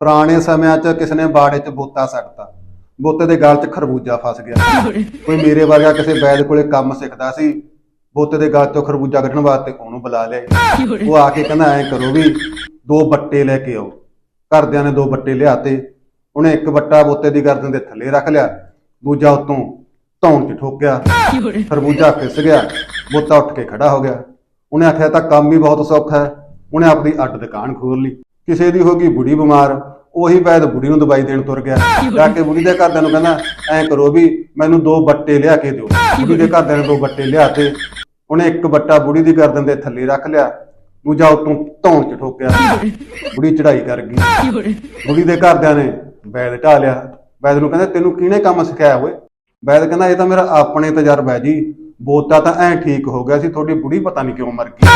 ਪੁਰਾਣੇ ਸਮਿਆਂ 'ਚ ਕਿਸੇ ਨੇ ਬਾੜੇ 'ਚ ਬੋਤਾ ਸੱਟਤਾ। ਬੋਤੇ ਦੇ ਗਲ 'ਚ ਖਰਬੂਜਾ ਫਸ ਗਿਆ। ਕੋਈ ਮੇਰੇ ਵਰਗਾ ਕਿਸੇ ਵੈਦ ਕੋਲੇ ਕੰਮ ਸਿੱਖਦਾ ਸੀ, ਬੋਤੇ ਦੇ ਗਲ 'ਚੋਂ ਖਰਬੂਜਾ ਕੱਢਣ ਵਾਸਤੇ ਉਹਨੂੰ ਬੁਲਾ ਲਿਆ ਉਹ ਆ ਕੇ ਕਹਿੰਦਾ, ਐਂ ਕਰੋ ਵੀ ਦੋ ਬੱਟੇ ਲੈ ਕੇ ਆਓ। ਘਰਦਿਆਂ ਨੇ ਦੋ ਬੱਟੇ ਲਿਆਤੇ। ਉਹਨੇ ਇੱਕ ਬੱਟਾ ਬੋਤੇ ਦੀ ਗਰਦਨ ਦੇ ਥੱਲੇ ਰੱਖ ਲਿਆ। ਦੂਜਾ ਉਤੋਂ ਧੌਣ 'ਚ ਠੋਕਿਆ ਖਰਬੂਜਾ ਫਿਸ ਗਿਆ। ਬੋਤਾ ਉੱਠ ਕੇ ਖੜਾ ਹੋ ਗਿਆ। ਉਹਨੇ ਆਖਿਆ ਤਾਂ ਕੰਮ ਹੀ ਬਹੁਤ ਸੌਖਾ ਹੈ। ਉਹਨੇ ਆਪਣੀ ਅੱਡ ਦੁਕਾਨ ਖੋਲ ਲਈ। ਕਿਸੇ ਦੀ ਹੋ ਗਈ ਬੁੜੀ ਬਿਮਾਰ ਉਹੀ ਵੈਦ ਬੁੜੀ ਨੂੰ ਦਵਾਈ ਦੇਣ ਤੁਰ ਗਿਆ। ਜਾ ਕੇ ਬੁੜੀ ਦੇ ਘਰਦਿਆਂ ਨੂੰ ਕਹਿੰਦਾ ਐਂ ਕਰੋ ਵੀ ਮੈਨੂੰ ਦੋ ਬੱਟੇ ਲਿਆ ਕੇ ਦਿਓ। ਬੁੜੀ ਦੇ ਘਰਦਿਆਂ ਨੇ ਦੋ ਬੱਟੇ ਲਿਆਤੇ ਉਹਨੇ ਇੱਕ ਬੱਟਾ ਬੁੜੀ ਦੀ ਗਰਦਨ ਦੇ ਥੱਲੇ ਰੱਖ ਲਿਆ ਦੂਜਾ ਉਤੋਂ ਧੌਣ 'ਚ ਠੋਕਿਆ। ਬੁੜੀ ਚੜਾਈ ਕਰ ਗਈ। ਬੁੜੀ ਦੇ ਘਰਦਿਆਂ ਨੇ ਵੈਦ ਢਾ ਲਿਆ। ਵੈਦ ਨੂੰ ਕਹਿੰਦਾ ਤੈਨੂੰ ਕਿਹਨੇ ਕੰਮ ਸਿਖਾਇਆ ਓਏ? ਵੈਦ ਕਹਿੰਦਾ ਇਹ ਤਾਂ ਮੇਰਾ ਆਪਣੇ ਤਜਰਬਾ ਹੈ ਜੀ। ਬੋਤਾ ਤਾਂ ਐਂ ਠੀਕ ਹੋ ਗਿਆ ਸੀ ਤੁਹਾਡੀ ਬੁੜੀ ਪਤਾ ਨਹੀਂ ਕਿਉਂ ਮਰ ਗਈ।